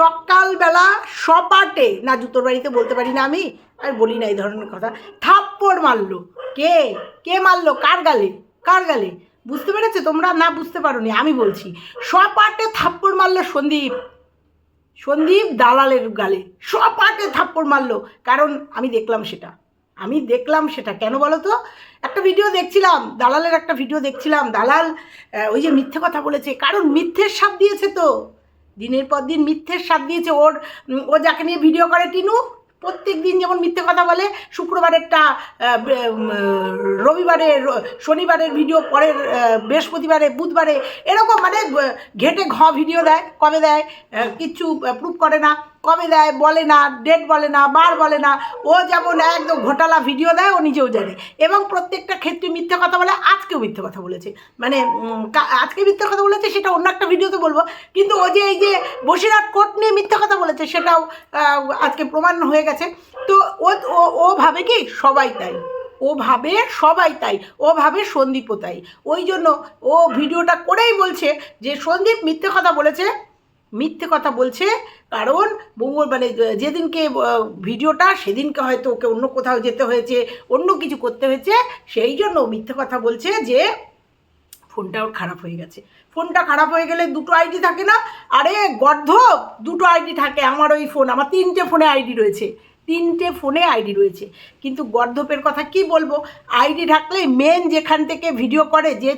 সকালবেলা সপাটে, না, জুতোর বাড়িতে বলতে পারি না আমি, আর বলি না এই ধরনের কথা, থাপ্পড় মারলো। কে? কে মারলো? কার গালে? কার গালে? বুঝতে পেরেছ তোমরা? না, বুঝতে পারোনি, আমি বলছি। সপাটে থাপ্পড় মারলো সন্দীপ। সন্দীপ দালালের গালে। সপাটে থাপ্পড় মারলো। কারণ আমি দেখলাম সেটা। আমি দেখলাম সেটা। কেন বলো তো? একটা ভিডিও দেখছিলাম, দালালের একটা ভিডিও দেখছিলাম। দালাল ওই যে মিথ্যে কথা বলেছে। কারণ মিথ্যের সাপ দিয়েছে তো। দিনের পর দিন মিথ্যের স্বাদ দিয়েছে। ওর ও যাকে নিয়ে ভিডিও করে, টিনু, প্রত্যেক দিন যেমন মিথ্যে কথা বলে, শুক্রবারেরটা রবিবারে শনিবারের ভিডিও পরের বৃহস্পতিবারে, বুধবারে, এরকম মানে ঘেটে ঘ ভিডিও দেয়, কবে দেয় কিচ্ছু প্রুভ করে না। কবে দেয় বলে না ডেট বলে না, বার বলে না, ও যেমন একদম ঘোটালা ভিডিও দেয়, ও নিজেও জানে। এবং প্রত্যেকটা ক্ষেত্রে মিথ্যে কথা বলে, আজকেও মিথ্যে কথা বলেছে। মানে আজকে মিথ্যে কথা বলেছে, সেটা অন্য একটা ভিডিওতে বলব। কিন্তু ও যে এই যে বসিরহাট কোর্ট নিয়ে মিথ্যে কথা বলেছে, সেটাও আজকে প্রমাণ হয়ে গেছে। তো ও, ও- ও ভাবে কি? সবাই তাই। ও ভাবে সবাই তাই। ও ভাবে সন্দীপও তাই। ওই জন্য ও ভিডিওটা করেই বলছে যে, সন্দীপ মিথ্যে কথা বলেছে মিথ্যে কথা বলছে, কারণ মঙ্গল মানে যেদিনকে ভিডিওটা সেদিনকে হয়তো ওকে অন্য কোথাও যেতে হয়েছে, অন্য কিছু করতে হয়েছে, সেই জন্য মিথ্যে কথা বলছে যে ফোনটা ওর খারাপ হয়ে গেছে। ফোনটা খারাপ হয়ে গেলে দুটো আইডি থাকে না? আরে গর্ধ দুটো আইডি থাকে, আমার ওই ফোন, আমার তিনটে ফোনে আইডি রয়েছে। তিনটে ফোনে আইডি রয়েছে। কিন্তু গর্ধপের কথা কি বলব? আইডি থাকলে মেন যেখান থেকে ভিডিও করে, যে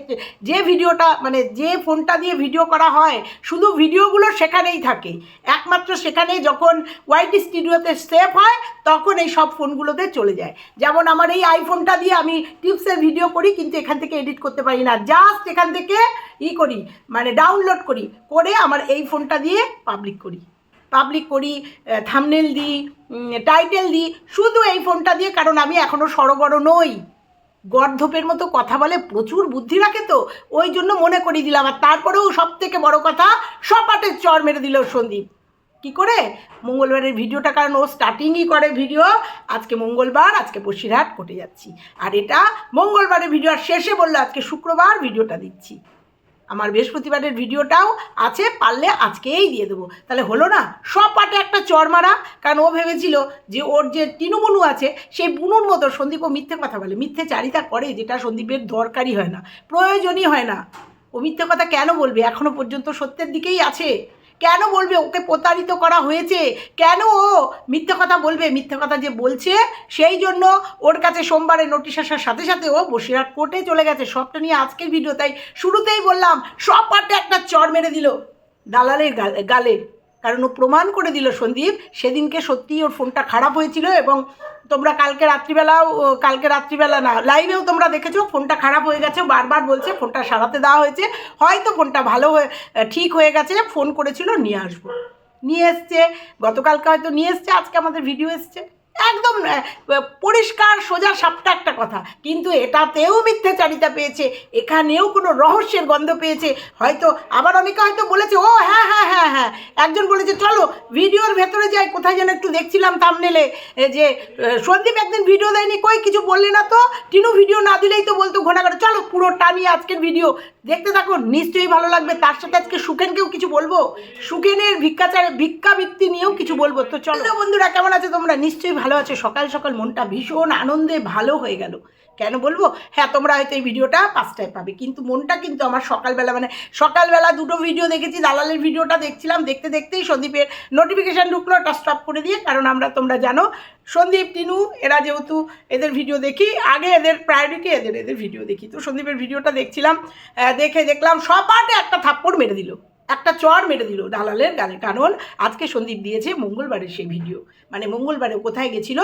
যে ভিডিওটা মানে যে ফোনটা দিয়ে ভিডিও করা হয়, শুধু ভিডিওগুলো সেখানেই থাকে। একমাত্র সেখানে যখন ওয়াইটি স্টুডিওতে সেভ হয়, তখন এই সব ফোনগুলোতে চলে যায়। যেমন আমার এই আইফোনটা দিয়ে আমি টিপসের ভিডিও করি, কিন্তু এখান থেকে এডিট করতে পারি না। জাস্ট এখান থেকে ই করি মানে ডাউনলোড করি, করে আমার এই ফোনটা দিয়ে পাবলিক করি। পাবলিক করি থামনেল দিই টাইটেল দিই। শুধু এই ফোনটা দিয়ে, কারণ আমি এখনও সড়গড় নই। গর্ধপের মতো কথা বলে প্রচুর বুদ্ধি রাখে তো, ওই জন্য মনে করিয়ে দিলাম। আর তারপরেও সব থেকে বড় কথা, সপাটের চর মেরে দিল সন্দীপ। কি করে? মঙ্গলবারের ভিডিওটা, কারণ ও স্টার্টিংই করে ভিডিও আজকে মঙ্গলবার, আজকে বসিরহাট, কোটে যাচ্ছি। আর এটা মঙ্গলবারের ভিডিও আর শেষে বলল আজকে শুক্রবার ভিডিওটা দিচ্ছি। আমার বৃহস্পতিবারের ভিডিওটাও আছে, পারলে আজকেই দিয়ে দেবো। তাহলে হলো না, সব পাটে একটা চর মারা, কারণ ও ভেবেছিল যে ওর যে টিনুবুনু আছে, সেই বুনুর মতো সন্দীপও মিথ্যে কথা বলে। মিথ্যে চারিতা করে যেটা সন্দীপের দরকারই হয় না, প্রয়োজনই হয় না। ও মিথ্যে কথা কেন বলবে? এখনও পর্যন্ত সত্যের দিকেই আছে। কেন বলবে? ওকে প্রতারিত করা হয়েছে। কেন ও মিথ্যে কথা বলবে? মিথ্যে কথা যে বলছে, সেই জন্য ওর কাছে সোমবারে নোটিশ আসার সাথে সাথে ও বসিরহাট কোর্টে চলে গেছে। সবটা নিয়ে আজকের ভিডিও তাই শুরুতেই বললাম, সব পার্টে একটা চর মেরে দিল। দালালের গালে কারণ ও প্রমাণ করে দিল সন্দীপ, সেদিনকে সত্যিই ওর ফোনটা খারাপ হয়েছিল এবং তোমরা কালকে রাত্রিবেলাও কালকে রাত্রিবেলা না লাইভেও তোমরা দেখেছ ফোনটা খারাপ হয়ে গেছে বারবার বলছে ফোনটা সারাতে দেওয়া হয়েছে, হয়তো ফোনটা ভালো হয়ে ঠিক হয়ে গেছে ফোন করেছিল, নিয়ে আসব। নিয়ে এসছে, গতকালকে হয়তো নিয়ে এসছে, আজকে আমাদের ভিডিও এসছে। একদম পরিষ্কার, সোজা, সাপটা একটা কথা। কিন্তু এটাতেও মিথ্যাচারিতা পেয়েছে, এখানেও কোনো রহস্যের গন্ধ পেয়েছে। হয়তো আবার অনেকে হয়তো বলেছে, ও হ্যাঁ হ্যাঁ হ্যাঁ হ্যাঁ। একজন বলেছে, চলো, ভিডিওর ভেতরে যাই, কোথায় যেন একটু দেখছিলাম থামনেলে যে সন্দীপ একদিন ভিডিও দেয়নি, কই, কিছু বললে না তো? টিনু ভিডিও না দিলেই তো বলতো ঘোনা করে চলো, পুরো টানি আজকের ভিডিও। দেখতে থাকো নিশ্চয়ই ভালো লাগবে। তার সাথে আজকে সুখেনকেও কিছু বলব। সুখেনের ভিক্ষাচারে, ভিক্ষাবৃত্তি নিয়েও কিছু বলব। তো চলো। বন্ধুরা, কেমন আছে তোমরা? নিশ্চয়ই ভালো আছে? সকাল সকাল মনটা ভীষণ আনন্দে ভালো হয়ে গেল। কেন বলব? হ্যাঁ তোমরা হয়তো এই ভিডিওটা পাঁচটায় পাবে, কিন্তু মনটা কিন্তু আমার সকালবেলা মানে সকালবেলা দুটো ভিডিও দেখেছি, দালালের ভিডিওটা দেখছিলাম, দেখতে দেখতেই সন্দীপের নোটিফিকেশান ঢুকলো, ওটা স্টপ করে দিয়ে, কারণ আমরা, তোমরা জানো, সন্দীপ, টিনু, এরা যেহেতু এদের ভিডিও দেখি, আগে এদের প্রায়োরিটি এদের এদের ভিডিও দেখি। তো সন্দীপের ভিডিওটা দেখছিলাম দেখে দেখলাম সবাটে একটা থাপ্পড় মেরে দিল। একটা চর মেরে দিল দালালের গালে। কারণ আজকে সন্দীপ দিয়েছে মঙ্গলবারের সেই ভিডিও। মানে মঙ্গলবারে কোথায় গেছিল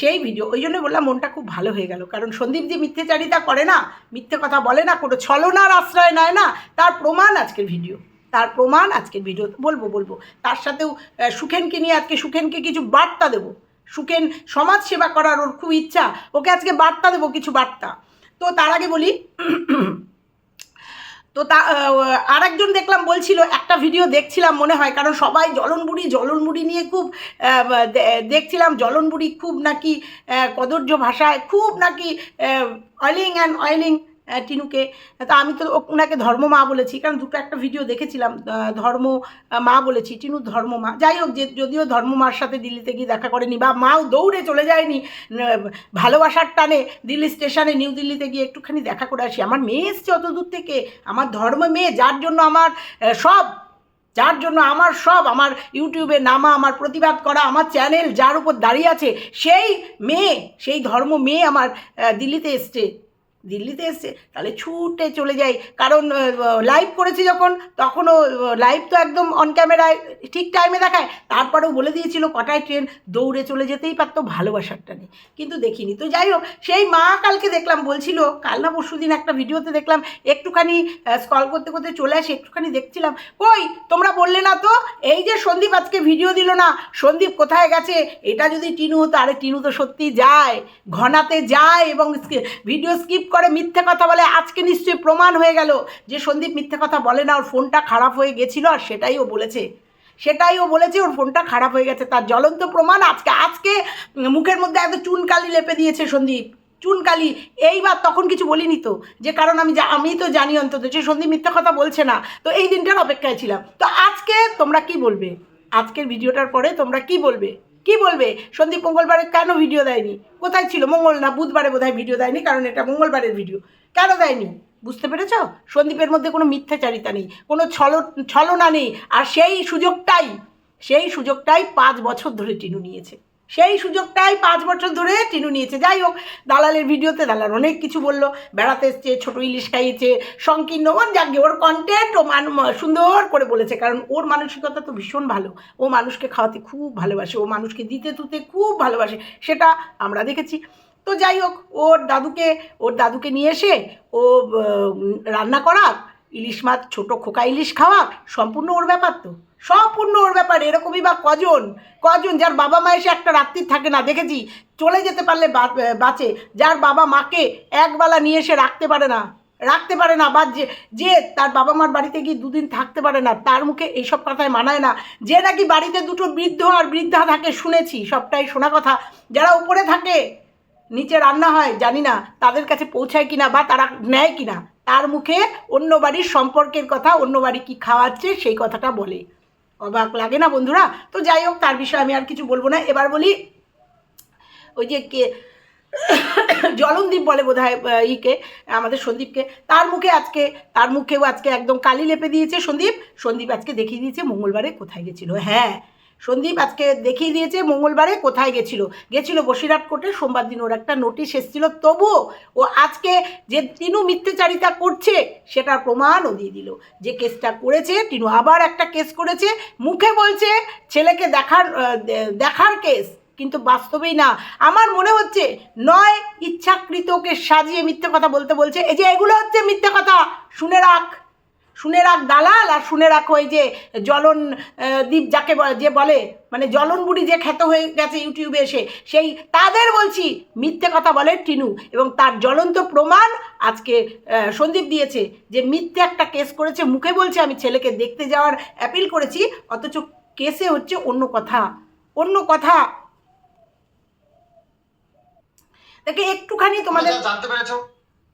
সেই ভিডিও। ওই জন্য বললাম মনটা খুব ভালো হয়ে গেল। কারণ সন্দীপ যে মিথ্যেচারিতা করে না, মিথ্যে কথা বলে না, কোনো ছলনার আশ্রয় নেয় না, তার প্রমাণ আজকের ভিডিও। তার প্রমাণ আজকের ভিডিও। বলব বলব। তার সাথেও সুখেনকে নিয়ে আজকে সুখেনকে কিছু বার্তা দেবো। সুখেন সমাজ সেবা করার ওর খুব ইচ্ছা। ওকে আজকে বার্তা দেবো, কিছু বার্তা। তো তার আগে বলি তো তা আর একজন দেখলাম বলছিল, একটা ভিডিও দেখছিলাম মনে হয়, কারণ সবাই জলনবুড়ি জলনবুড়ি নিয়ে খুব দেখছিলাম, জলনবুড়ি খুব নাকি কদর্য ভাষায়, খুব নাকি অয়েলিং অ্যান্ড অয়েলিং টিনুকে। তা আমি তো ওনাকে ধর্ম মা বলেছি, কারণ দুটো একটা ভিডিও দেখেছিলাম ধর্ম মা বলেছি টিনু ধর্ম মা। যাই হোক, যে যদিও ধর্ম মার সাথে দিল্লিতে গিয়ে দেখা করেনি, বা মাও দৌড়ে চলে যায়নি ভালোবাসার টানে দিল্লি স্টেশনে নিউ দিল্লিতে গিয়ে একটুখানি দেখা করে আসি। আমার মেয়ে এসছে অত দূর থেকে, আমার ধর্ম মেয়ে, যার জন্য আমার সব, যার জন্য আমার সব, আমার ইউটিউবে নামা, আমার প্রতিবাদ করা, আমার চ্যানেল যার উপর দাঁড়িয়ে আছে, সেই মেয়ে, সেই ধর্ম মেয়ে আমার দিল্লিতে এসছে। দিল্লিতে এসছে, তাহলে ছুটে চলে যাই। কারণ লাইভ করেছি যখন, তখনও লাইভ তো একদম অন ক্যামেরায় ঠিক টাইমে দেখায়। তারপরেও বলে দিয়েছিল, কটায় ট্রেন দৌড়ে চলে যেতেই পারতো ভালোবাসার টানে কিন্তু দেখিনি। তো যাই হোক, সেই মা কালকে দেখলাম, বলছিল, কাল না পরশু দিন একটা ভিডিওতে দেখলাম, একটুখানি স্কল করতে করতে চলে আসি, একটুখানি দেখছিলাম। কই, তোমরা বললে না তো? এই যে সন্দীপ আজকে ভিডিও দিল না, সন্দীপ কোথায় গেছে? এটা যদি টিনু হতো, আরে টিনু তো সত্যি যায়, ঘনাতে যায় এবং ভিডিও স্কিপ করে মিথ্যে কথা বলে, আজকে নিশ্চয়ই প্রমাণ হয়ে গেল যে সন্দীপ মিথ্যে কথা বলে না, ওর ফোনটা খারাপ হয়ে গেছিল আর সেটাই ও বলেছে। সেটাই ও বলেছে, ওর ফোনটা খারাপ হয়ে গেছে, তার জ্বলন্ত প্রমাণ আজকে আজকে মুখের মধ্যে এত চুনকালি লেপে দিয়েছে সন্দীপ, চুনকালি। এইবার তখন কিছু বলিনি তো, যে কারণ আমি আমি তো জানি অন্তত যে সন্দীপ মিথ্যা কথা বলছে না, তো এই দিনটার অপেক্ষায় ছিলাম। তো আজকে তোমরা কি বলবে? আজকের ভিডিওটার পরে তোমরা কি বলবে? কি বলবে? সন্দীপ মঙ্গলবারে কেন ভিডিও দেয়নি? কোথায় ছিল? মঙ্গল না বুধবারে বোধহয় ভিডিও দেয়নি? কারণ এটা মঙ্গলবারের ভিডিও কেন দেয়নি? বুঝতে পেরেছ? সন্দীপের মধ্যে কোনো মিথ্যাচারিতা নেই, কোনো ছল ছলনা নেই। আর সেই সুযোগটাই সেই সুযোগটাই পাঁচ বছর ধরে টিনু নিয়েছে। সেই সুযোগটাই পাঁচ বছর ধরে টিনু নিয়েছে। যাই হোক, দালালের ভিডিওতে দালাল অনেক কিছু বলল। বেড়াতে এসছে, ছোটো ইলিশ খাইয়েছে, সংকীর্ণ ওর যাকে ওর কন্টেন্ট ও মান সুন্দর করে বলেছে, কারণ ওর মানসিকতা তো ভীষণ ভালো। ও মানুষকে খাওয়াতে খুব ভালোবাসে, ও মানুষকে দিতে তুতে খুব ভালোবাসে, সেটা আমরা দেখেছি। তো যাই হোক, ওর দাদুকে ওর দাদুকে নিয়ে এসে ও রান্না করাক ইলিশ মাছ, ছোটো খোকা ইলিশ খাওয়া, সম্পূর্ণ ওর ব্যাপার তো। সম্পূর্ণ ওর ব্যাপার, এরকমই বা কজন? কজন যার বাবা মা এসে একটা রাত্রি থাকে না, দেখেছি? চলে যেতে পারলে বাঁচে। যার বাবা মাকে একবেলা নিয়ে এসে রাখতে পারে না, রাখতে পারে না, বা যে যে তার বাবা মার বাড়িতে গিয়ে দুদিন থাকতে পারে না, তার মুখে এইসব কথায় মানায় না। যে নাকি বাড়িতে দুটো বৃদ্ধ আর বৃদ্ধা থাকে, শুনেছি, সবটাই শোনা কথা। যারা উপরে থাকে, নিচে রান্না হয়, জানি না তাদের কাছে পৌঁছায় কিনা, বা তারা নেয় কিনা। তার মুখে অন্য বাড়ির সম্পর্কের কথা, অন্য বাড়ি কী খাওয়াচ্ছে সেই কথাটা বলে। অবাক লাগে না বন্ধুরা? তো যাই হোক, তার বিষয়ে আমি আর কিছু বলব না। এবার বলি, ওই যে কে, জলনদীপ বলে বোধ হয় ইকে, আমাদের সন্দীপকে। তার মুখে আজকে, তার মুখেও আজকে একদম কালি লেপে দিয়েছে সন্দীপ। সন্দীপ আজকে দেখিয়ে দিয়েছে মঙ্গলবারে কোথায় গেছিল। হ্যাঁ সন্দীপ আজকে দেখিয়ে দিয়েছে মঙ্গলবারে কোথায় গেছিল। গেছিল বসিরহাট কোর্টে, সোমবার দিন ওর একটা নোটিশ এসেছিল। তবুও ও আজকে যে তিনু মিথ্যাচারিতা করছে, সেটার প্রমাণও দিয়ে দিল। যে কেসটা করেছে, টিনু আবার একটা কেস করেছে, মুখে বলছে, ছেলেকে দেখার দেখার কেস কিন্তু বাস্তবেই না। আমার মনে হচ্ছে নয় ইচ্ছাকৃতকে সাজিয়ে মিথ্যে কথা বলতে বলছে। এই যে এগুলো হচ্ছে মিথ্যে কথা, শুনে রাখ। শুনে রাখ দালাল আর শুনে রাখো এই যে জলন দ্বীপ যাকে যে বলে মানে জলন বুড়ি যে খ্যাত হয়ে গেছে ইউটিউবে এসে, সেই তাদের বলছি, মিথ্যে কথা বলে টিনু এবং তার জ্বলন্ত প্রমাণ আজকে সন্দীপ দিয়েছে যে মিথ্যে একটা কেস করেছে, মুখে বলছে, আমি ছেলেকে দেখতে যাওয়ার অ্যাপিল করেছি, অথচ কেসে হচ্ছে অন্য কথা অন্য কথা। দেখে একটুখানি তোমাদের জানতে পেরেছ,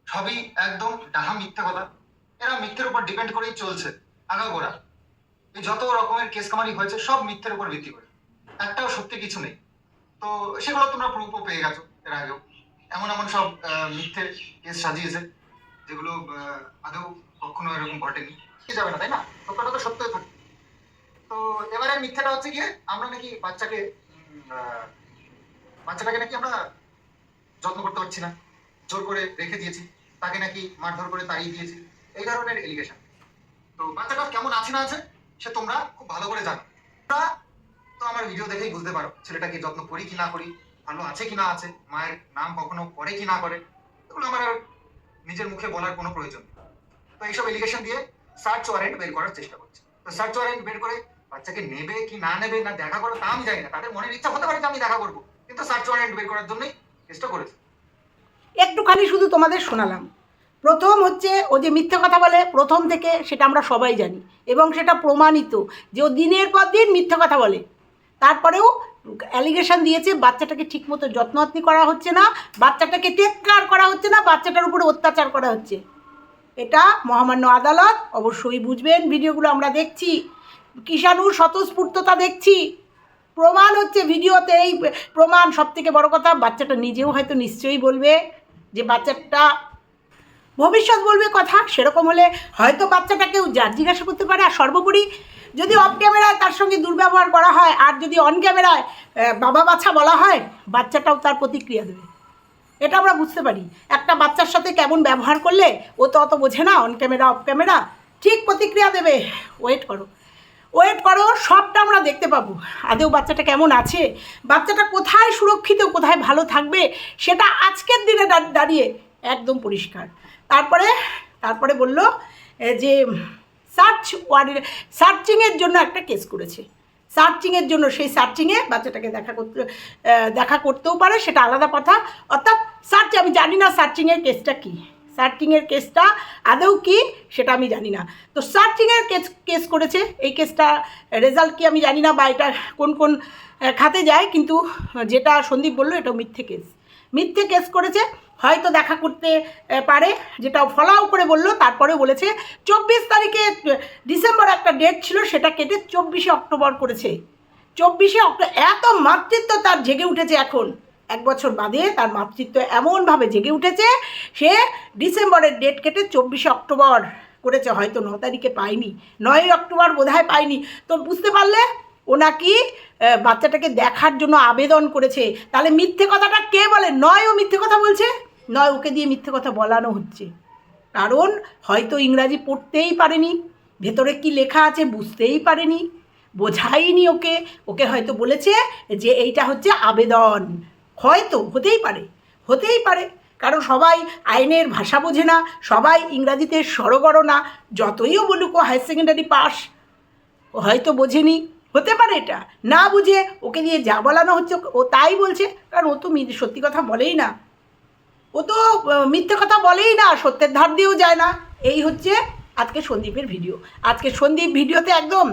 সবই একদম ডাহা মিথ্যে কথা। এরা মিথ্যের উপর ডিপেন্ড করেই চলছে। আগাগোড়া এই যত রকমের কেস কামারি হয়েছে সব মিথ্যের উপর ভিত্তি করে। একটাও সত্যি কিছু নেই। তো সেগুলো তোমরা প্রুফও পেয়ে গেছো এর আগেও। এমন এমন সব আহ, মিথ্যে কেস সাজিয়েছে যেগুলো আদৌ কখনো এরকম ঘটেনি। যাবে না তাই না? সত্যটা তো সত্যই থাকে। তো এবারে মিথ্যাটা হচ্ছে গিয়ে আমরা নাকি বাচ্চাকে বাচ্চাটাকে নাকি আমরা যত্ন করতে পারছি না। জোর করে রেখে দিয়েছি। তাকে নাকি মারধর করে তাড়িয়ে দিয়েছি। এই ধরনের এলিগেশন তো বাচ্চাটা কেমন আছে না আছে, সে তোমরা খুব ভালো করে জানো। তো আমার ভিডিও দেখেই বুঝতে পারো, ছেলেটাকে যত্ন করি কি না করি, ভালো আছে কি না আছে, মায়ের নাম কখনো করে কি না করে, এগুলো আমার নিজের মুখে বলার কোনো প্রয়োজন তো এইসব এলিগেশন দিয়ে সার্চ ওয়ারেন্ট বের করার চেষ্টা করছে। তো সার্চ ওয়ারেন্ট বের করে বাচ্চাকে নেবে কি না নেবে, না দেখা করো তা আমি জানি না। তাদের মনের ইচ্ছা হতে পারে যে আমি দেখা করব। কিন্তু সার্চ ওয়ারেন্ট বের করার জন্যই চেষ্টা করেছে। একটুখানি শুধু তোমাদের শোনালাম। প্রথম হচ্ছে ও যে মিথ্যে কথা বলে, প্রথম থেকে সেটা আমরা সবাই জানি। এবং সেটা প্রমাণিত যে ও দিনের পর দিন মিথ্যে কথা বলে। তারপরেও অ্যালিগেশন দিয়েছে, বাচ্চাটাকে ঠিকমতো যত্নআত্নি করা হচ্ছে না, বাচ্চাটাকে টেক করা হচ্ছে না, বাচ্চাটার উপরে অত্যাচার করা হচ্ছে। এটা মহামান্য আদালত, অবশ্যই বুঝবেন। ভিডিওগুলো আমরা দেখছি, কিষাণুর স্বতঃস্ফূর্ততা দেখছি। প্রমাণ হচ্ছে ভিডিওতে এই প্রমাণ সব থেকে বড় কথা, বাচ্চাটা নিজেও হয়তো নিশ্চয়ই বলবে যে বাচ্চাটা ভবিষ্যৎ বলবে কথা, সেরকম হলে হয়তো বাচ্চাটাকেও যা জিজ্ঞাসা করতে পারে। আর সর্বোপরি যদি অফ ক্যামেরায় তার সঙ্গে দুর্ব্যবহার করা হয়, আর যদি অন ক্যামেরায় বাবা বাচ্চা বলা হয়, বাচ্চাটাও তার প্রতিক্রিয়া দেবে। এটা আমরা বুঝতে পারি। একটা বাচ্চার সাথে কেমন ব্যবহার করলে ও তো অত বোঝে না অন ক্যামেরা অফ ক্যামেরা ঠিক প্রতিক্রিয়া দেবে। ওয়েট করো। ওয়েট করো, সবটা আমরা দেখতে পাবো। আদেও বাচ্চাটা কেমন আছে? বাচ্চাটা কোথায় সুরক্ষিত, কোথায় ভালো থাকবে? সেটা আজকের দিনে দাঁড়িয়ে একদম পরিষ্কার। তারপরে তারপরে বলল যে, সার্চ ওয়ার্ডের সার্চিংয়ের জন্য একটা কেস করেছে। সার্চিংয়ের জন্য সেই সার্চিংয়ে বাচ্চাটাকে দেখা করতে দেখা করতেও পারে, সেটা আলাদা কথা। অর্থাৎ সার্চ, আমি জানি না সার্চিংয়ের কেসটা কী। সার্চিংয়ের কেসটা আদৌ কি, সেটা আমি জানি না। তো সার্চিংয়ের কেস কেস করেছে। এই কেসটা রেজাল্ট কি আমি জানি না, বা এটা কোন কোন খাতে যায়, কিন্তু যেটা সন্দীপ বলল, এটা মিথ্যে কেস মিথ্যে কেস করেছে হয়তো দেখা করতে পারে। যেটা ফলাও করে বলল তারপরে বলেছে, চব্বিশ তারিখে, ডিসেম্বর একটা ডেট ছিল, সেটা কেটে চব্বিশে অক্টোবর করেছে। চব্বিশে অক্টোবর এত মাতৃত্ব তার জেগে উঠেছে এখন। এক বছর বাদে তার মাতৃত্ব এমনভাবে জেগে উঠেছে, সে ডিসেম্বরের ডেট কেটে চব্বিশে অক্টোবর করেছে। হয়তো ন তারিখে পায়নি, নয়ই অক্টোবর বোধহয় পায়নি। তো বুঝতে পারলে, ও নাকি বাচ্চাটাকে দেখার জন্য আবেদন করেছে। তাহলে মিথ্যে কথাটা কে বলে? নয় ও মিথ্যে কথা বলছে? নয়, ওকে দিয়ে মিথ্যে কথা বলানো হচ্ছে। কারণ হয়তো ইংরাজি পড়তেই পারেনি, ভেতরে কি লেখা আছে বুঝতেই পারেনি, বোঝাইনি ওকে। ওকে হয়তো বলেছে যে এইটা হচ্ছে আবেদন। হয়তো, হতেই পারে হতেই পারে। কারণ সবাই আইনের ভাষা বোঝে না, সবাই ইংরাজিতে সরগর না যতইও বলুক ও হায়ার সেকেন্ডারি পাস। হয়তো বোঝেনি হতে পারে এটা। না বুঝে ওকে দিয়ে যা বলানো হচ্ছে ও তাই বলছে কারণ ও তো সত্যি কথা বলেই না। ও তো মিথ্যে কথা বলেই না সত্যের ধার দিয়েও যায় না। এই হচ্ছে আজকে সন্দীপের ভিডিও। আজকে সন্দীপ ভিডিওতে একদম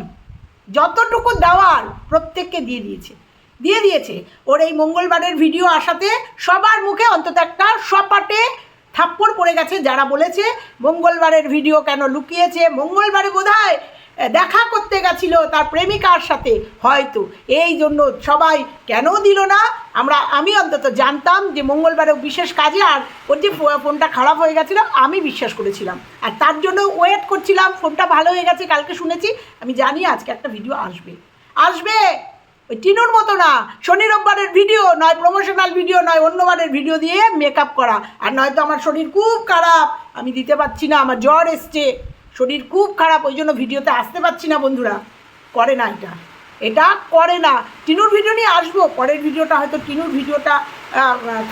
যতটুকু দেওয়ার প্রত্যেককে দিয়ে দিয়েছে। দিয়ে দিয়েছে। ওর এই মঙ্গলবারের ভিডিও আসাতে সবার মুখে অন্তত একটা সপাটে থাপ্পড় পড়ে গেছে যারা বলেছে মঙ্গলবারের ভিডিও কেন লুকিয়েছে। মঙ্গলবারে আহ, দেখা করতে গেছিল তার প্রেমিকার সাথে, হয়তো। এই জন্য সবাই কেন দিল না? আমরা, আমি অন্তত জানতাম যে মঙ্গলবারেও বিশেষ কাজে, আর ওর যে ফোনটা খারাপ হয়ে গেছিল, আমি বিশ্বাস করেছিলাম। আর তার জন্য ওয়েট করছিলাম, ফোনটা ভালো হয়ে গেছে, কালকে শুনেছি। আমি জানি আজকে একটা ভিডিও আসবে। আসবে? ওই টিনুর মতো না। শনি রোববারের ভিডিও নয় প্রমোশনাল ভিডিও নয় অন্যবারের ভিডিও দিয়ে মেকআপ করা। আর নয়তো আমার শরীর খুব খারাপ। আমি দিতে পারছি না, আমার জ্বর এসছে। শরীর খুব খারাপ, ওই জন্য ভিডিওতে আসতে পারছি না বন্ধুরা। করে না এটা। এটা করে না। টিনুর ভিডিও নিয়ে আসব। পরের ভিডিওটা হয়তো টিনুর ভিডিওটা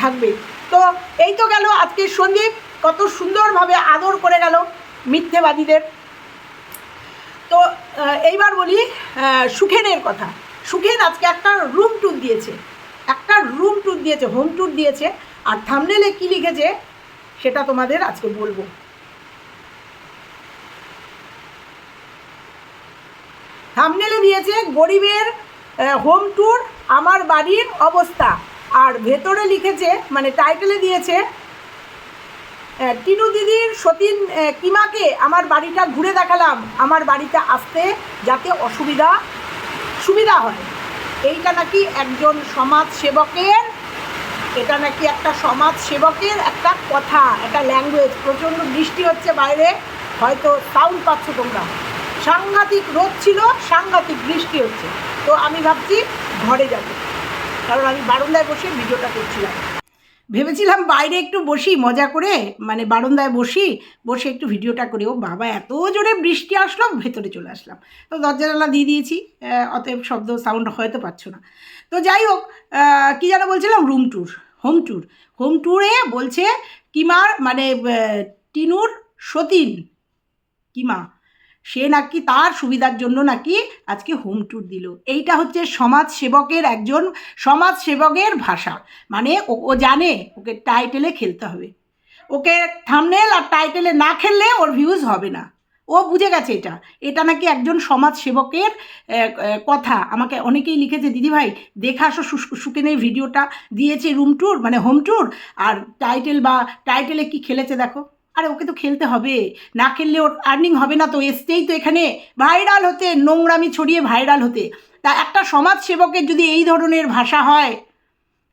থাকবে। তো এই তো গেল আজকে সন্দীপ। কত সুন্দরভাবে আদর করে গেল মিথ্যেবাদীদের। তো এইবার বলি সুখেনের কথা। সুখেন আজকে একটা রুম ট্যুর দিয়েছে। একটা রুম ট্যুর দিয়েছে হোম ট্যুর দিয়েছে। আর থামনেলে কী লিখেছে, সেটা তোমাদের আজকে বলব। থামনেলে দিয়েছে গরিবের হোম ট্যুর আমার বাড়ির অবস্থা। আর ভেতরে লিখেছে মানে টাইটেলে দিয়েছে টিনু দিদির সতীন কিমাকে আমার বাড়িটা ঘুরে দেখালাম, আমার বাড়িতে আসতে যাতে অসুবিধা, সুবিধা হয়। এইটা নাকি একজন সমাজ সেবকের এটা নাকি একটা সমাজ সেবকের একটা কথা, একটা ল্যাঙ্গুয়েজ প্রচণ্ড বৃষ্টি হচ্ছে বাইরে, হয়তো সাউন্ড পাচ্ছ তোমরা। সাংঘাতিক রোদ ছিল, সাংঘাতিক বৃষ্টি হচ্ছে। তো আমি ভাবছি ঘরে যাব। কারণ আমি বারান্দায় বসে ভিডিওটা করছিলাম। ভেবেছিলাম বাইরে একটু বসি, মজা করে মানে বারান্দায় বসি, বসে একটু ভিডিওটা করে। ও বাবা, এত জোরে বৃষ্টি আসলো, ভেতরে চলে আসলাম। তো দরজা জানলা দিয়ে দিয়েছি অতএব শব্দ, সাউন্ড হয়তো পাচ্ছ না। তো যাই হোক কী যেন বলছিলাম? Room tour, home tour. Home ট্যুরে বলছে কিমার মানে টিনুর সতীন। কিমা? সে নাকি তার সুবিধার জন্য নাকি আজকে হোম ট্যুর দিল। এইটা হচ্ছে সমাজ সেবকের একজন সমাজ সেবকের ভাষা। মানে ও জানে ওকে টাইটেলে খেলতে হবে। ওকে থামনেল আর টাইটেলে না খেললে ওর ভিউজ হবে না। ও বুঝে গেছে এটা। এটা নাকি একজন সমাজ সেবকের কথা। আমাকে অনেকেই লিখেছে, দিদিভাই, দেখে আসো সু- সুকেনের ভিডিওটা দিয়েছে রুম ট্যুর মানে হোম ট্যুর আর টাইটেল বা টাইটেলে কি খেলেছে দেখো। আরে ওকে তো খেলতে হবে। না খেললে ওর আর্নিং হবে না তো এসতেই তো এখানে ভাইরাল হতে, নোংরামি ছড়িয়ে ভাইরাল হতে। তা একটা সমাজ সেবকের যদি এই ধরনের ভাষা হয়,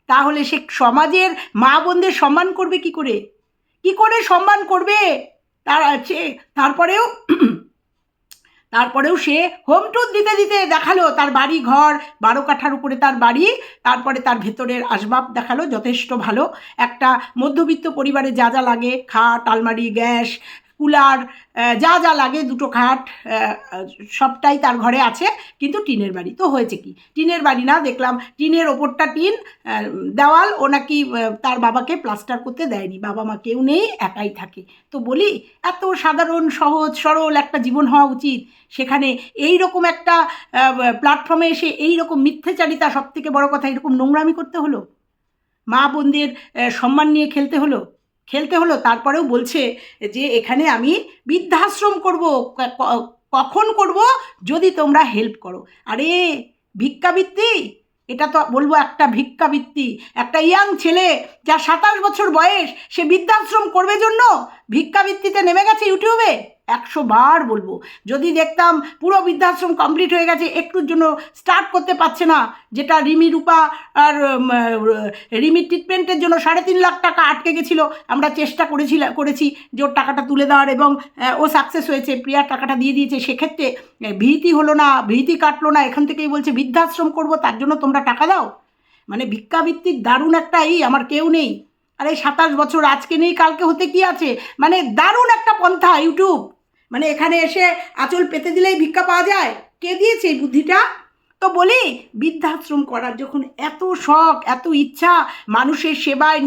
তাহলে সে সমাজের মা বোনদের সম্মান করবে কি করে? কি করে সম্মান করবে? তার আছে, তারপরেও তারপরেও সে হোম ট্যুর দিতে দিতে দেখাল তার বাড়ি, ঘর, বারো কাঠার উপরে তার বাড়ি, তারপরে তার ভেতরের আসবাব দেখাল, যথেষ্ট ভালো। একটা মধ্যবিত্ত পরিবারে যা যা লাগে, খাট, আলমারি, গ্যাস কুলার যা যা লাগে দুটো খাট সবটাই তার ঘরে আছে, কিন্তু টিনের বাড়ি। তো হয়েছে কি? টিনের বাড়ি না, দেখলাম টিনের ওপরটা টিন দেওয়াল, ও নাকি তার বাবাকে প্লাস্টার করতে দেয়নি। বাবা মা কেউ নেই, একাই থাকে। তো বলি, এত সাধারণ, সহজ, সরল একটা জীবন হওয়া উচিত। সেখানে এই রকম একটা প্ল্যাটফর্মে এসে এই রকম মিথ্যেচারিতা সব থেকে বড় কথা, এরকম নোংরামি করতে হলো? মা বোনদের সম্মান নিয়ে খেলতে হলো? খেলতে হলো, তারপরেও বলছে যে, এখানে আমি বৃদ্ধাশ্রম করব কখন করব? যদি তোমরা হেল্প করো। আরে ভিক্ষাবৃত্তি এটা তো বলব একটা ভিক্ষাবৃত্তি একটা ইয়াং ছেলে যার সাতাশ বছর বয়স, সে বৃদ্ধাশ্রম করবে জন্য? ভিক্ষাবৃত্তিতে নেমে গেছে ইউটিউবে? একশো বার বলব। যদি দেখতাম পুরো বৃদ্ধাশ্রম কমপ্লিট হয়ে গেছে, একটুর জন্য স্টার্ট করতে পারছে না, যেটা রিমি রূপা আর রিমির ট্রিটমেন্টের জন্য সাড়ে তিন লাখ টাকা আটকে গেছিল, আমরা চেষ্টা করেছিলাম করেছি যে ওর টাকাটা তুলে দেওয়ার এবং ও সাকসেস হয়েছে প্রিয়ার টাকাটা দিয়ে দিয়েছে। সেক্ষেত্রে ভীতি হলো না, ভীতি কাটলো না, এখান থেকেই বলছে, বৃদ্ধাশ্রম করব, তার জন্য তোমরা টাকা দাও? মানে ভিক্ষাবৃত্তির দারুণ একটা এই, আমার কেউ নেই। আরে সাতাশ বছর আজকে নেই, কালকে হতে কি আছে? মানে দারুণ একটা পন্থা ইউটিউব। মানে এখানে এসে আঁচল পেতে দিলেই ভিক্ষা পাওয়া যায়। কে দিয়েছে এই বুদ্ধিটা? তো বলি, বৃদ্ধাশ্রম করার যখন এত শখ, এত ইচ্ছা, মানুষের সেবায়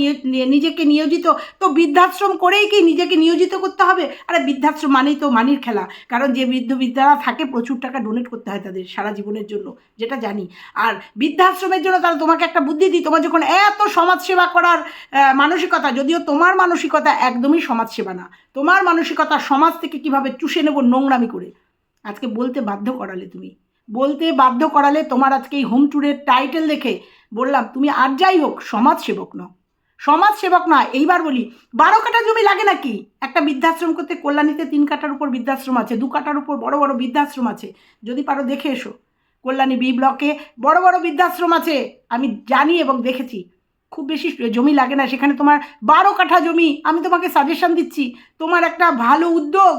নিজেকে নিয়োজিত, তো বৃদ্ধাশ্রম করেই কি নিজেকে নিয়োজিত করতে হবে? আরে বৃদ্ধাশ্রম মানেই তো মানির খেলা। কারণ যে বৃদ্ধ, বৃদ্ধারা থাকে, প্রচুর টাকা ডোনেট করতে হয় তাদের সারা জীবনের জন্য, যেটা জানি। আর বৃদ্ধাশ্রমের জন্য তারা তোমাকে একটা বুদ্ধি দিই, তোমার যখন এত সমাজসেবা করার মানসিকতা, যদিও তোমার মানসিকতা একদমই সমাজসেবা না, তোমার মানসিকতা সমাজ থেকে কীভাবে চুষে নেব নোংরামি করে? আজকে বলতে বাধ্য করালে তুমি। বলতে বাধ্য করালে তোমার আজকে এই হোম ট্যুরের টাইটেল দেখে বললাম, তুমি আর যাই হোক, সমাজসেবক নও। সমাজসেবক না, এইবার বলি, বারো কাঠা জমি লাগে নাকি? একটা বৃদ্ধাশ্রম করতে কল্যাণীতে তিন কাঠার উপর বৃদ্ধাশ্রম আছে, দু কাঠার উপর বড় বড় বৃদ্ধাশ্রম আছে। যদি পারো দেখে এসো। কল্যাণী বি ব্লকে বড় বড় বৃদ্ধাশ্রম আছে, আমি জানি এবং দেখেছি। খুব বেশি জমি লাগে না, সেখানে তোমার বারো কাঠা জমি, আমি তোমাকে সাজেশন দিচ্ছি। তোমার একটা ভালো উদ্যোগ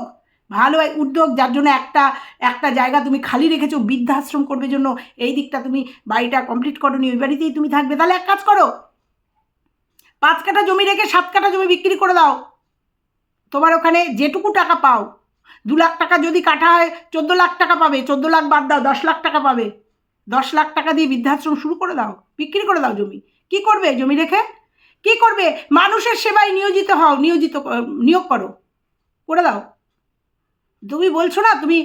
ভালো উদ্যোগ, যার জন্য একটা একটা জায়গা তুমি খালি রেখেছো, বৃদ্ধাশ্রম করবে জন্য, এই দিকটা তুমি বাড়িটা কমপ্লিট করো নি ওই বাড়িতেই তুমি থাকবে। তাহলে এক কাজ করো, পাঁচ কাঠা জমি রেখে সাত কাঠা জমি বিক্রি করে দাও। তোমার ওখানে যেটুকু টাকা পাও, দু লাখ টাকা যদি কাটা হয়, চোদ্দ লাখ টাকা পাবে, চোদ্দ লাখ বাদ দাও, দশ লাখ টাকা পাবে। দশ লাখ টাকা দিয়ে বৃদ্ধাশ্রম শুরু করে দাও, বিক্রি করে দাও জমি। কি করবে জমি রেখে? কি করবে? মানুষের সেবায় নিয়োজিত হও, নিয়োজিত নিয়োগ করো, করে দাও। তুমি বলছো না, তুমি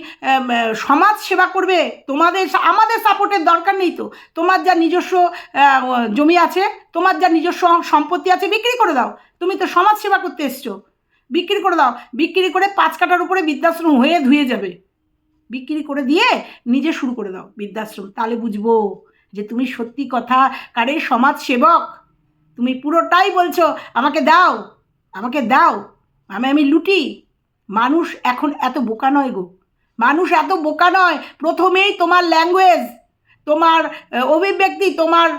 সমাজ সেবা করবে, তোমাদের আমাদের সাপোর্টের দরকার নেই তো। তোমার যা নিজস্ব জমি আছে, তোমার যা নিজস্ব সম্পত্তি আছে, বিক্রি করে দাও। তুমি তো সমাজ সেবা করতে এসছো। বিক্রি করে দাও। বিক্রি করে পাঁচ কাটার উপরে বৃদ্ধাশ্রম হয়ে ধুয়ে যাবে। বিক্রি করে দিয়ে নিজে শুরু করে দাও বৃদ্ধাশ্রম। তাহলে বুঝব যে তুমি সত্যি কথা কারে সমাজ সেবক। তুমি পুরোটাই বলছো, আমাকে দাও আমাকে দাও, আমি আমি লুটি। মানুষ এখন এত বোকা নয় গো। মানুষ এত বোকা নয়, প্রথমেই তোমার ল্যাঙ্গুয়েজ তোমার অভিব্যক্তি, তোমার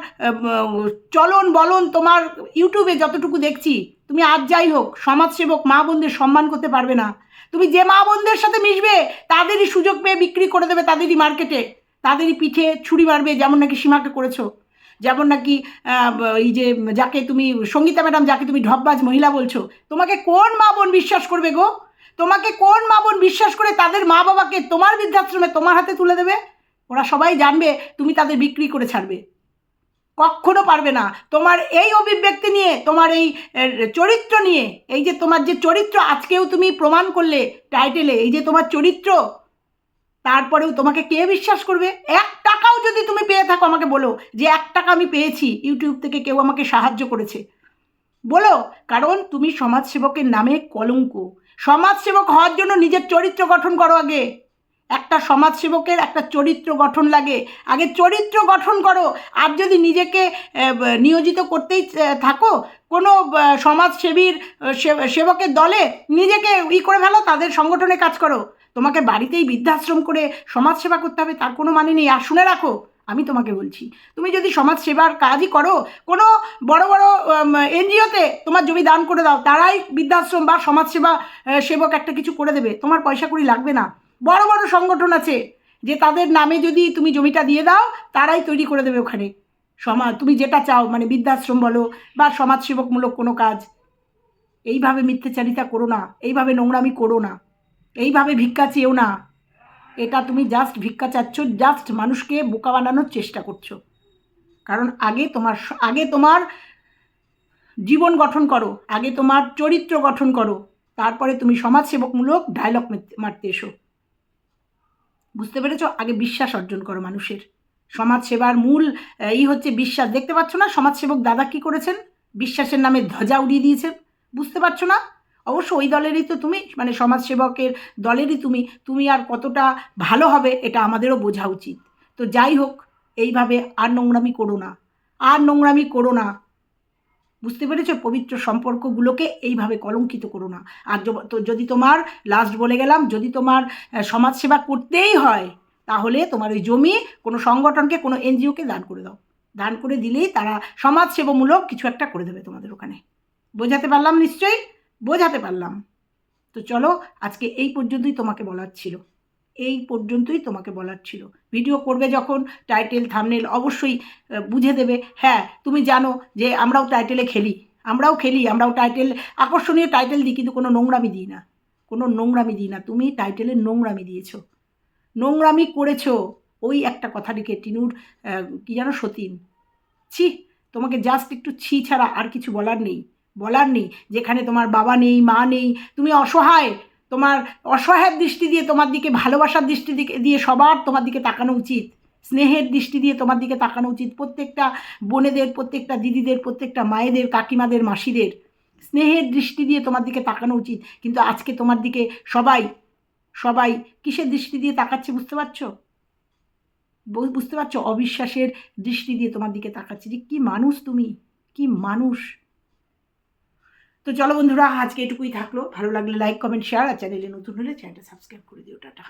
চলন বলন, তোমার ইউটিউবে যতটুকু দেখছি, তুমি আজ যাই হোক, সমাজসেবক মা বোনদের সম্মান করতে পারবে না। তুমি যে মা বোনদের সাথে মিশবে, তাদেরই সুযোগ পেয়ে বিক্রি করে দেবে তাদেরই মার্কেটে। তাদেরই পিঠে ছুরি মারবে, যেমন নাকি সীমাকে করেছ। যেমন নাকি এই যে যাকে তুমি, সঙ্গীতা ম্যাডাম, যাকে তুমি ঢপবাজ মহিলা বলছো। তোমাকে কোন মা বোন বিশ্বাস করবে গো? তোমাকে কোন মা বোন বিশ্বাস করে তাদের মা বাবাকে তোমার বৃদ্ধাশ্রমে তোমার হাতে তুলে দেবে? ওরা সবাই জানবে তুমি তাদের বিক্রি করে ছাড়বে। কখনো পারবে না। তোমার এই অভিব্যক্তি নিয়ে, তোমার এই চরিত্র নিয়ে, এই যে তোমার যে চরিত্র আজকেও তুমি প্রমাণ করলে টাইটেলে, এই যে তোমার চরিত্র, তারপরেও তোমাকে কে বিশ্বাস করবে? এক টাকাও যদি তুমি পেয়ে থাকো আমাকে বলো যে এক টাকা আমি পেয়েছি। ইউটিউব থেকে কেউ আমাকে সাহায্য করেছে। বলো, কারণ তুমি সমাজসেবকের নামে কলঙ্ক। সমাজসেবক হওয়ার জন্য নিজের চরিত্র গঠন করো আগে। একটা সমাজসেবকের একটা চরিত্র গঠন লাগে। আগে চরিত্র গঠন করো। আর যদি নিজেকে নিয়োজিত করতেই থাকো, কোনো সমাজসেবীর সেবকের দলে নিজেকে ই করে ফেলো, তাদের সংগঠনে কাজ করো। তোমাকে বাড়িতেই বৃদ্ধাশ্রম করে সমাজসেবা করতে হবে, তার কোনো মানে নেই। আর শুনে রাখো আমি তোমাকে বলছি, তুমি যদি সমাজসেবার কাজই করো, কোনো বড় বড় এনজিওতে তোমার জমি দান করে দাও, তারাই বৃদ্ধাশ্রম বা সমাজসেবা সেবক একটা কিছু করে দেবে, তোমার পয়সা কড়ি লাগবে না। বড় বড় সংগঠন আছে যে তাদের নামে যদি তুমি জমিটা দিয়ে দাও, তারাই তৈরি করে দেবে ওখানে। সমাজ, তুমি যেটা চাও মানে বৃদ্ধাশ্রম বলো বা সমাজসেবকমূলক কোনো কাজ, এইভাবে মিথ্যাচারিতা করো না, এইভাবে নোংরামি করো না, এইভাবে ভিক্ষা চেয়েও না। এটা তুমি জাস্ট ভিক্ষা চাচ্ছ জাস্ট মানুষকে বোকা বানানোর চেষ্টা করছ। কারণ আগে তোমার আগে তোমার জীবন গঠন করো, আগে তোমার চরিত্র গঠন করো, তারপরে তুমি সমাজসেবকমূলক ডায়লগ মারতে এসো। বুঝতে পেরেছ? আগে বিশ্বাস অর্জন করো মানুষের। সমাজসেবার মূল এই হচ্ছে বিশ্বাস। দেখতে পাচ্ছ না? সমাজসেবক দাদা কি করেছেন? বিশ্বাসের নামে ধ্বজা উড়িয়ে দিয়েছেন। বুঝতে পারছ না? অবশ্য ওই দলেরই তো তুমি মানে সমাজসেবকের দলেরই তুমি তুমি আর কতটা ভালো হবে এটা আমাদেরও বোঝা উচিত। তো যাই হোক, এইভাবে আর নোংরামি করো না, আর নোংরামি করো না। বুঝতে পেরেছ? পবিত্র সম্পর্কগুলোকে এইভাবে কলঙ্কিত করো না। আর তো যদি তোমার লাস্ট বলে গেলাম, যদি তোমার সমাজসেবা করতেই হয়, তাহলে তোমার ওই জমি কোনো সংগঠনকে, কোনো এনজিওকে দান করে দাও। দান করে দিলেই তারা সমাজসেবামূলক কিছু একটা করে দেবে তোমাদের ওখানে। বোঝাতে পারলাম নিশ্চয়ই? বোঝাতে পারলাম। তো চলো আজকে এই পর্যন্তই তোমাকে বলার ছিল। এই পর্যন্তই তোমাকে বলার ছিল। ভিডিও করবে যখন টাইটেল থামনেল অবশ্যই বুঝে দেবে। হ্যাঁ তুমি জানো যে আমরাও টাইটেলে খেলি। আমরাও খেলি, আমরাও টাইটেল আকর্ষণীয় টাইটেল দিই, কিন্তু কোনো নোংরামি দিই না। কোনো নোংরামি দিই না। তুমি টাইটেলে নোংরামি দিয়েছ। নোংরামি করেছ। ওই একটা কথা টিনুর কি জানো সতীন। ছি, তোমাকে জাস্ট একটু ছি ছাড়া আর কিছু বলার নেই। বলার নেই। যেখানে তোমার বাবা নেই, মা নেই, তুমি অসহায়। তোমার অসহায়ের দৃষ্টি দিয়ে তোমার দিকে, ভালোবাসার দৃষ্টি দিকে, দিয়ে সবার তোমার দিকে তাকানো উচিত। স্নেহের দৃষ্টি দিয়ে তোমার দিকে তাকানো উচিত। প্রত্যেকটা বোনেদের, প্রত্যেকটা দিদিদের, প্রত্যেকটা মায়েদের, কাকিমাদের, মাসিদের। স্নেহের দৃষ্টি দিয়ে তোমার দিকে তাকানো উচিত। কিন্তু আজকে তোমার দিকে সবাই সবাই কিসের দৃষ্টি দিয়ে তাকাচ্ছে বুঝতে পারছ? বুঝতে পারছ? অবিশ্বাসের দৃষ্টি দিয়ে তোমার দিকে তাকাচ্ছে যে কী মানুষ তুমি, কি মানুষ। তো চলো বন্ধুরা, আজকে এটুকুই থাকল। ভালো লাগলে লাইক কমেন্ট শেয়ার আর চ্যানেলে নতুন হলে চ্যানেলটা সাবস্ক্রাইব করে দিও, টাটা।